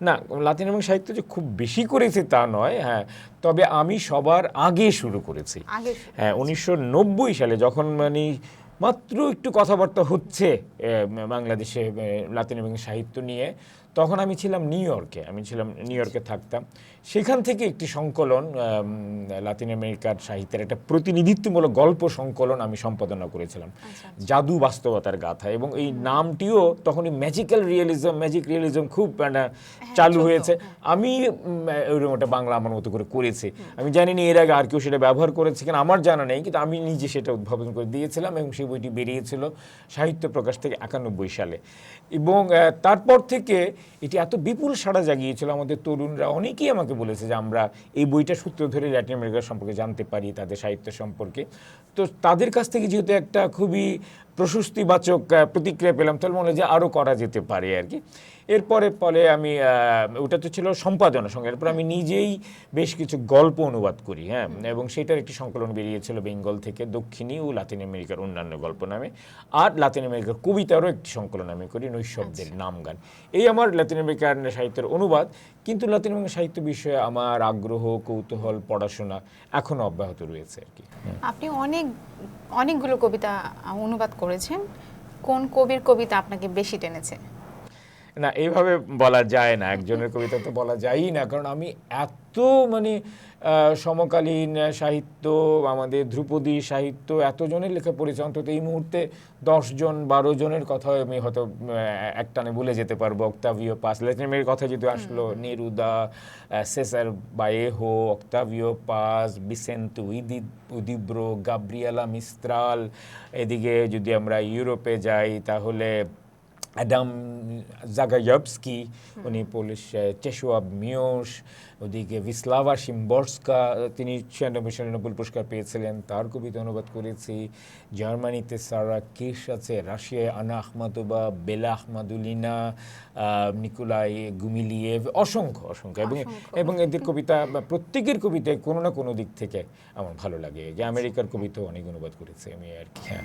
না লাতিন এবং সাহিত্য যে খুব বেশি করেছে তা নয় হ্যাঁ তবে আমি সবার আগে শুরু করেছি। হ্যাঁ উনিশশো নব্বই সালে যখন মানে মাত্র একটু কথাবার্তা হচ্ছে বাংলাদেশে লাতিন আমেরিকান সাহিত্য নিয়ে। তখন আমি ছিলাম নিউ ইয়র্কে আমি ছিলাম নিউ ইয়র্কে থাকতাম। সেখান থেকে একটি সংকলন লাতিন আমেরিকার সাহিত্যের একটা প্রতিনিধিত্বমূলক গল্প সংকলন আমি সম্পাদনা করেছিলাম। জাদু বাস্তবতার গাথা এবং এই নামটিও তখনই ম্যাজিক্যাল রিয়েলিজম ম্যাজিক রিয়েলিজম খুব মানে, চালু হয়েছে। আমি উম, ওইরকম একটা বাংলা আমার মতো করে করেছি। আমি জানি না এর আগে আর কেউ সেটা ব্যবহার করেছে কিনা আমার জানা নেই কিন্তু আমি নিজে সেটা উদ্ভাবন করে দিয়েছিলাম এবং সেই বইটি বেরিয়েছিল সাহিত্য প্রকাশ থেকে একানব্বই সালে। এবং তারপর থেকে এটি এত বিপুল সাড়া জাগিয়েছিল আমাদের তরুণরা, অনেকেই আমাকে বলেছে যে আমরা এই বইটা সূত্র ধরে ল্যাটিন আমেরিকা সম্পর্কে জানতে পারি তাদের সাহিত্য সম্পর্কে। তো তাদের কাছ থেকে যেহেতু একটা খুবই প্রশস্তিবাচক প্রতিক্রিয়া পেলাম তাহলে মনে হয় যে আরও করা যেতে পারে আর কি। এরপরে ফলে আমি ওটা তো ছিল সম্পাদনার সঙ্গে এরপর আমি নিজেই বেশ কিছু গল্প অনুবাদ করি হ্যাঁ? এবং সেটার একটি সংকলন বেরিয়েছিল বেঙ্গল থেকে দক্ষিণী ও লাতিন আমেরিকার অন্যান্য গল্প নামে। আর লাতিন আমেরিকার কবিতারও একটি সংকলন আমি করি নৈশব্দের নাম গান এই আমার লাতিন আমেরিকার সাহিত্যের অনুবাদ কিন্তু লাতিন আমেরিকান সাহিত্য বিষয়ে আমার আগ্রহ কৌতূহল পড়াশোনা এখনও অব্যাহত রয়েছে আর কি। আপনি অনেক অনেকগুলো কবিতা অনুবাদ করেছেন? কোন কবির কবিতা আপনাকে বেশি টেনেছে? না এইভাবে বলা যায় না একজনের কবিতা তো বলা যায়ই না কারণ আমি এত মানে সমকালীন সাহিত্য আমাদের ধ্রুপদী সাহিত্য এতজনের লেখা পড়েছে অন্তত এই মুহূর্তে দশজন বারো জনের কথা আমি হয়তো একটানে বলে যেতে পারব অক্টাভিও পাস ল্যাটিনের কথা যদি আসলো Neruda Cesar বায়েহো Octavio Paz Vicente Huidobro Gabriela Mistral এদিকে যদি আমরা ইউরোপে যাই তাহলে অ্যাডাম জাগায়বস্কি উনি পোলিশ চেশুয়াব মিওস ওদিকে ভিসলাভা শিম্বর্সকা তিনি ছিয়ানব্বই সালে নোবেল পুরস্কার পেয়েছিলেন তার কবিতা অনুবাদ করেছি জার্মানিতে সারা কেশ আছে রাশিয়ায় আনা আহমাদোবা বেলা আহমাদুলিনা আহ, নিকোলাই গুমিলিয়েভ অসংখ্য অসংখ্য এবং এবং এদের কবিতা বা প্রত্যেকের কবিতায় কোনো না কোনো দিক থেকে আমার ভালো লাগে যে আমেরিকার কবিতাও অনেক অনুবাদ করেছি আমি আর কি হ্যাঁ